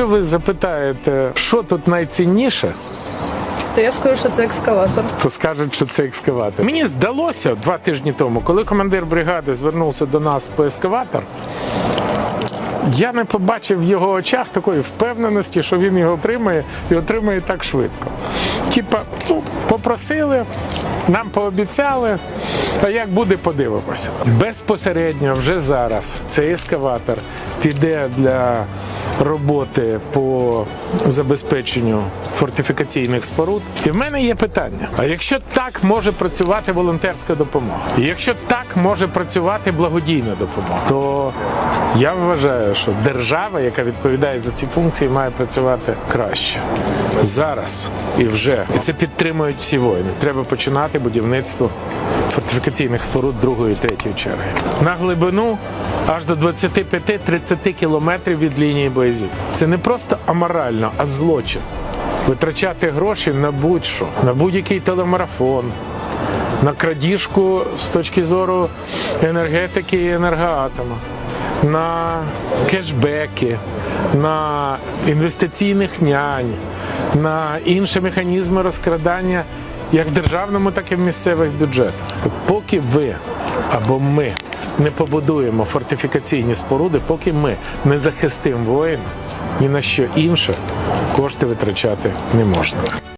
якщо ви запитаєте, що тут найцінніше, То я скажу, що це екскаватор. то скажуть, що це екскаватор. Мені здалося два тижні тому, коли командир бригади звернувся до нас по ескаватор. Я не побачив в його очах такої впевненості, що він його отримає і отримає так швидко. Типа, ну, попросили, нам пообіцяли, а як буде, подивимося. Безпосередньо вже зараз цей ескаватор піде для роботи по забезпеченню фортифікаційних споруд. І в мене є питання: а якщо так може працювати волонтерська допомога, і якщо так може працювати благодійна допомога, то я вважаю, що держава, яка відповідає за ці функції, має працювати краще зараз і вже. І це підтримують всі воїни. Треба починати будівництво фортифікаційних споруд другої, третьої черги. На глибину аж до 25-30 кілометрів від лінії боєзів. Це не просто аморально, а злочин. Витрачати гроші на будь-що, на будь-який телемарафон, на крадіжку з точки зору енергетики і енергоатома, на кешбеки, на інвестиційних нянь, на інші механізми розкрадання як в державному, так і в місцевих бюджетах. Поки ви або ми не побудуємо фортифікаційні споруди, поки ми не захистимо воїна, ні на що інше кошти витрачати не можна.